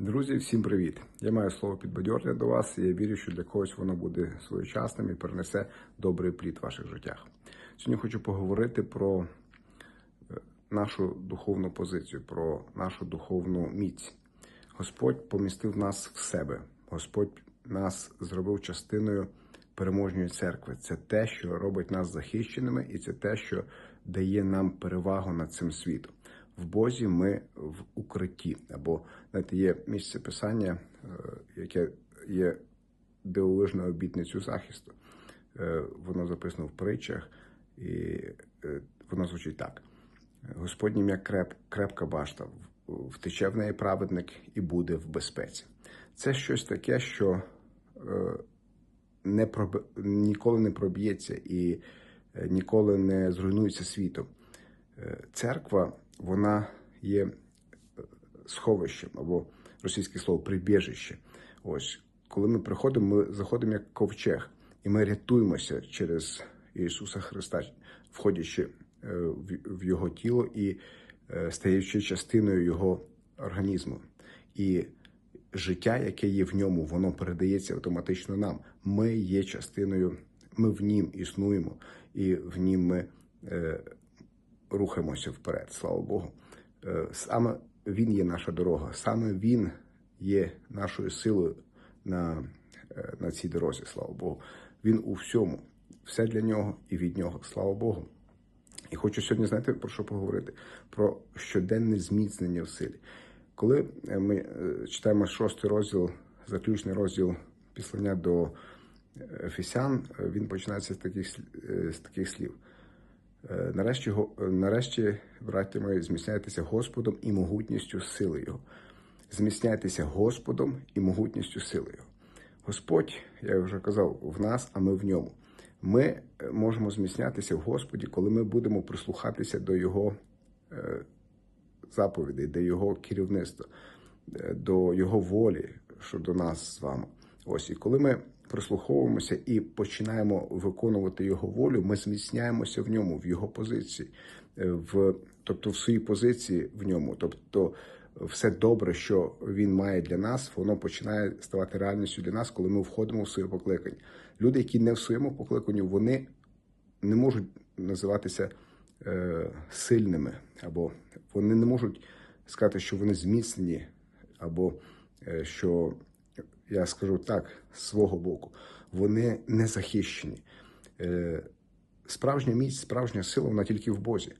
Друзі, всім привіт! Я маю слово підбадьорення до вас, і я вірю, що для когось воно буде своєчасним і принесе добрий плід в ваших життях. Сьогодні хочу поговорити про е, нашу духовну позицію, про нашу духовну міць. Господь помістив нас в себе. Господь нас зробив частиною переможної церкви. Це те, що робить нас захищеними, і це те, що дає нам перевагу над цим світом. В Бозі ми в укритті, або знаєте, є місце писання, е, яке є дивовижною обітницю захисту. Е, Воно записано в притчах, і е, воно звучить так: Господнє ім'я креп, крепка башта, втече в неї праведник і буде в безпеці. Це щось таке, що не проб... ніколи не проб'ється і ніколи не зруйнується світом. Е, Церква, вона є е, сховищем або російське слово прибіжище. Ось коли ми приходимо, ми заходимо як ковчег, і ми рятуємося через Ісуса Христа, входячи е, в- Його тіло і стаючи частиною Його організму. І життя, яке є в ньому, воно передається автоматично нам. Ми є частиною, ми в нім існуємо, і в нім ми рухаємося вперед. Слава Богу. Е, Саме Він є наша дорога, саме Він є нашою силою на, е, на цій дорозі. Слава Богу. Він у всьому, все для нього і від нього. Слава Богу. І хочу сьогодні знаєте про що поговорити? Про щоденне зміцнення в силі. Коли е, ми читаємо шостий розділ, заключний розділ післання до Ефесян, він починається з таких, з таких слів. Е, Нарешті, е, нарешті, браття мої, зміцняйтеся Господом і могутністю сили Його. Зміцняйтеся Господом і могутністю сили Його. Господь, я вже казав, в нас, а ми в ньому. Ми е, можемо зміцнятися в Господі, коли ми будемо прислухатися до Його заповідей, до Його керівництва, до Його волі щодо нас з вами. Ось і коли ми прислуховуємося і починаємо виконувати Його волю, ми зміцняємося в ньому, в його позиції, е, в, тобто в своїй позиції в ньому. Тобто все добре, що він має для нас, воно починає ставати реальністю для нас, коли ми входимо в своє покликання. Люди, які не в своєму покликанні, вони не можуть називатися е, сильними, або вони не можуть сказати, що вони зміцнені, або е, що я скажу так, з свого боку, вони не захищені. Е, справжня міць, справжня сила, вона тільки в Бозі.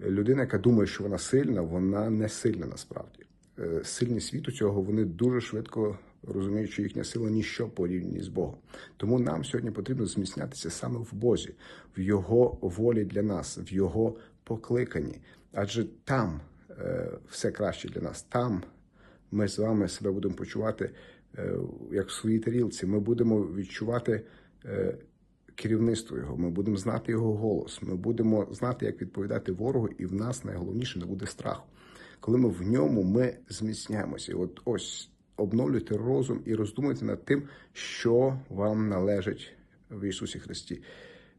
Людина, яка думає, що вона сильна, вона не сильна насправді. Е, Сильні світу цього вони дуже швидко розуміють, що їхня сила ніщо порівняні з Богом. Тому нам сьогодні потрібно зміцнятися саме в Бозі, в Його волі для нас, в Його покликанні. Адже там е, все краще для нас. Там ми з вами себе будемо почувати як в своїй тарілці. Ми будемо відчувати е, керівництво його. Ми будемо знати його голос. Ми будемо знати, як відповідати ворогу, і в нас найголовніше не буде страху. Коли ми в ньому, ми зміцняємося. І от ось обновлюйте розум і роздумуйте над тим, що вам належить в Ісусі Христі.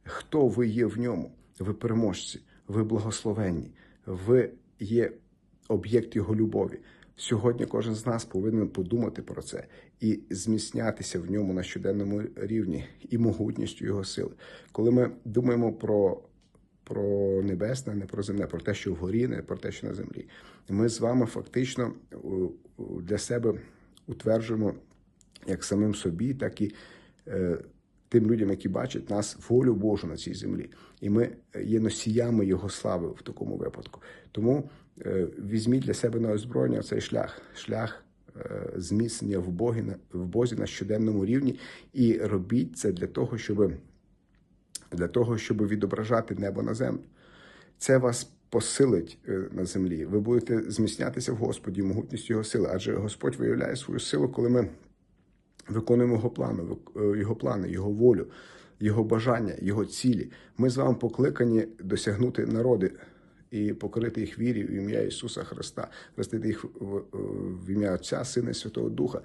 Хто ви є в ньому? Ви переможці, ви благословенні, ви є об'єкт Його любові. Сьогодні кожен з нас повинен подумати про це і зміцнятися в ньому на щоденному рівні і могутністю його сили. Коли ми думаємо про, про небесне, не про земне, про те, що вгорі, не про те, що на землі, ми з вами фактично для себе утверджуємо як самим собі, так і е, тим людям, які бачать нас волю Божу на цій землі. І ми є носіями Його слави в такому випадку. Тому візьміть для себе на озброєння цей шлях, шлях е, зміцнення в Богі в Бозі на щоденному рівні, і робіть це для того, щоб для того, щоб відображати небо на землю. Це вас посилить е, на землі. Ви будете зміцнятися в Господі могутністю його сили, адже Господь виявляє свою силу, коли ми виконуємо його плани, е, його плани, його волю, його бажання, його цілі. Ми з вами покликані досягнути народи і покорити їх вірі в ім'я Ісуса Христа, хрестити їх в, ім'я Отця, Сина і Святого Духа.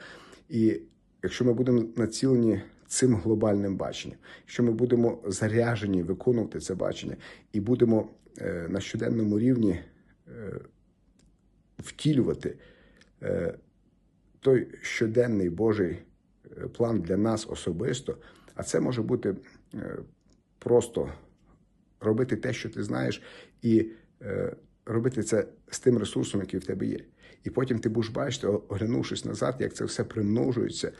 І якщо ми будемо націлені цим глобальним баченням, якщо ми будемо заряжені виконувати це бачення і будемо е, на щоденному рівні е, втілювати е, той щоденний Божий план для нас особисто, а це може бути просто робити те, що ти знаєш, і робити це з тим ресурсом, який в тебе є. І потім ти будеш бачити, оглянувшись назад, як це все примножується,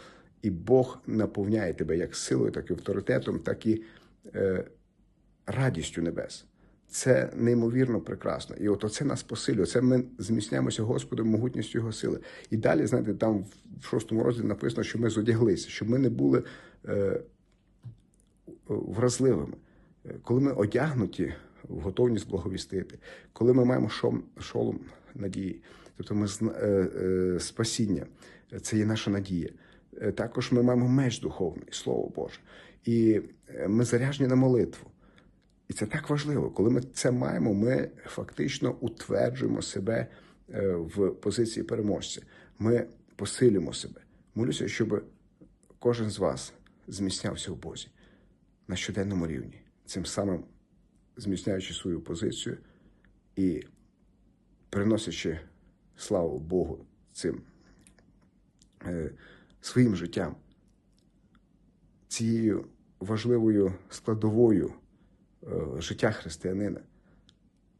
і Бог наповняє тебе як силою, так і авторитетом, так і е, радістю небес. Це неймовірно прекрасно. І от оце нас посилює. Це ми зміцняємося Господом, могутністю Його сили. І далі, знаєте, там в шостому розділі написано, що ми зодяглися, щоб ми не були е, вразливими. Е, Коли ми одягнуті в готовність благовістити, коли ми маємо шолом, шолом надії, тобто ми е, е, спасіння, це є наша надія. Е, Також ми маємо меч духовний, Слово Боже. І ми заряжені на молитву. І це так важливо. Коли ми це маємо, ми фактично утверджуємо себе в позиції переможця. Ми посилюємо себе. Молюся, щоб кожен з вас зміцнявся в Бозі на щоденному рівні, цим самим зміцняючи свою позицію і приносячи славу Богу цим е, своїм життям, цією важливою складовою е, життя християнина.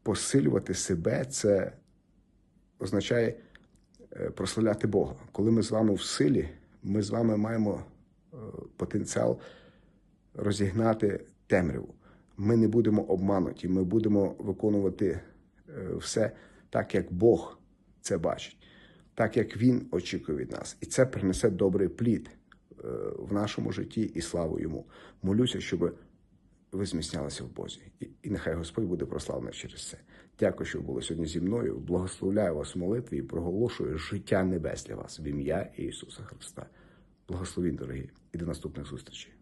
Посилювати себе це означає е, прославляти Бога. Коли ми з вами в силі, ми з вами маємо потенціал розігнати темряву. Ми не будемо обмануті, ми будемо виконувати е, все так, як Бог це бачить, так як Він очікує від нас. І це принесе добрий плід е, в нашому житті і славу йому. Молюся, щоб ви зміцнялися в Бозі. І, нехай Господь буде прославлений через це. Дякую, що ви були сьогодні зі мною. Благословляю вас в молитві і проголошую життя небес для вас в ім'я Ісуса Христа. Благословінь, дорогі, і до наступних зустрічей.